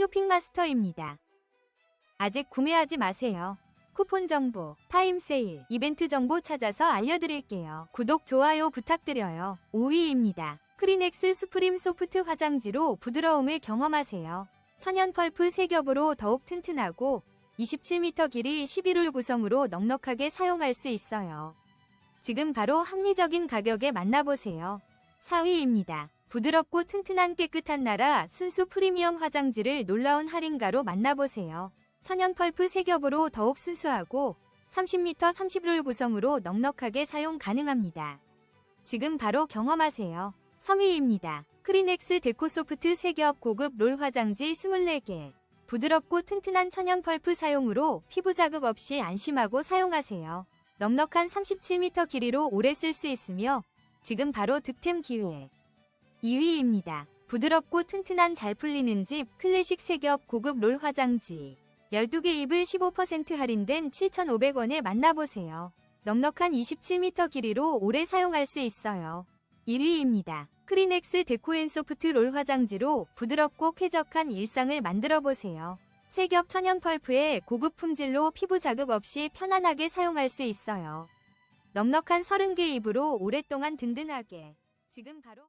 쇼핑마스터입니다. 아직 구매하지 마세요. 쿠폰 정보, 타임 세일, 이벤트 정보 찾아서 알려드릴게요. 구독, 좋아요 부탁드려요. 5위입니다. 크리넥스 수프림 소프트 화장지로 부드러움을 경험하세요. 천연 펄프 세 겹으로 더욱 튼튼하고 27m 길이 11홀 구성으로 넉넉하게 사용할 수 있어요. 지금 바로 합리적인 가격에 만나보세요. 4위입니다. 부드럽고 튼튼한 깨끗한 나라 순수 프리미엄 화장지를 놀라운 할인가로 만나보세요. 천연 펄프 세 겹으로 더욱 순수하고 30m 30롤 구성으로 넉넉하게 사용 가능합니다. 지금 바로 경험하세요. 3위입니다. 크리넥스 데코소프트 세겹 고급 롤 화장지 24개. 부드럽고 튼튼한 천연 펄프 사용으로 피부 자극 없이 안심하고 사용하세요. 넉넉한 37m 길이로 오래 쓸 수 있으며 지금 바로 득템 기회. 2위입니다. 부드럽고 튼튼한 잘 풀리는 집 클래식 세겹 고급 롤 화장지. 12개 입을 15% 할인된 7,500원에 만나보세요. 넉넉한 27m 길이로 오래 사용할 수 있어요. 1위입니다. 크리넥스 데코앤소프트 롤 화장지로 부드럽고 쾌적한 일상을 만들어 보세요. 세겹 천연 펄프에 고급 품질로 피부 자극 없이 편안하게 사용할 수 있어요. 넉넉한 30개 입으로 오랫동안 든든하게. 지금 바로